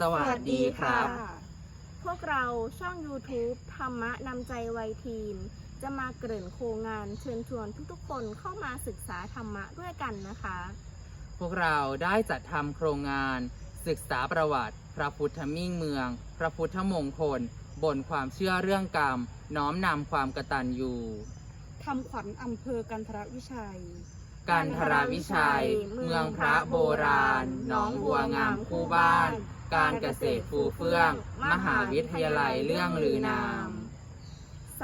สวัสดีครับ พวกเราช่อง YouTube ธรรมะนำใจวัยทีน จะมาเกริ่นโครงงานเชิญชวนทุกๆ คนเข้ามาศึกษาธรรมะด้วยกันนะคะ พวกเราได้จัดทำโครงงาน ศึกษาประวัติ พระพุทธมิ่งเมือง พระพุทธมงคล บนความเชื่อเรื่องกรรม น้อมนำความกตัญญูทำขวัญอำเภอกันทรวิชัยกันทราวิชัย เมืองพระโบราณหนองบัวงามคู่บ้าน การเกษตรฟูเฟื่อง มหาวิทยาลัยเรื่องลือนาม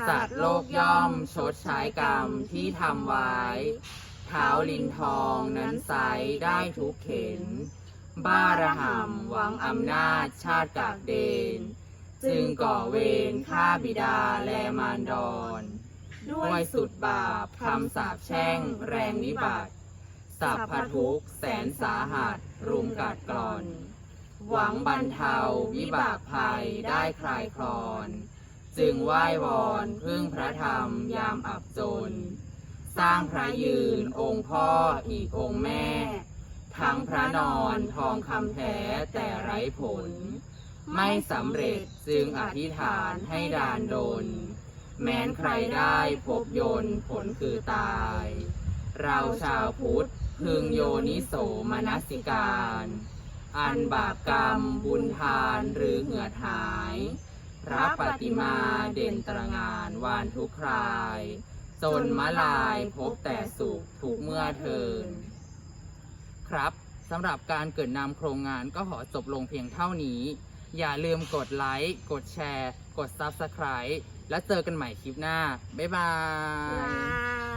สัตว์โลกย่อมชดใช้กรรมที่ทำไว้ เท้าลินทองนั้นไซได้ทุกเข็น บ้าระหำหวังอำนาจชาติกากเดน จึงก่อเวรฆ่าบิดาและมารดอนด้วยสุดบาปทำสาปแช่งแรงวิบัติสัพพทุกแสนสาหัสรุมกัดกร่อน หวังบรรเทาวิบากภัยได้คลายคลอน จึงไหว้วอนพึ่งพระธรรมยามอับจน สร้างพระยืนองค์พ่ออีกองค์แม่ ทั้งพระนอนทองคำแท้แต่ไร้ผล ไม่สำเร็จจึงอธิษฐานให้ดานดน แม้นใครได้พบโยนผลคือตาย เราชาวพุทธพึงโยนิโสมนสิการ อันบาปกรรมบุญทานหรือเหือดหาย พระปฏิมาเด่นตระงานวานทุกคราย จนมะลายพบแต่สุขทุกเมื่อเทิน ครับสำหรับการเกิดนำโครงงานก็ขอจบลงเพียงเท่านี้ อย่าลืมกดไลค์ กดแชร์ กด Subscribe แล้วเจอกันใหม่คลิปหน้า บ๊ายบาย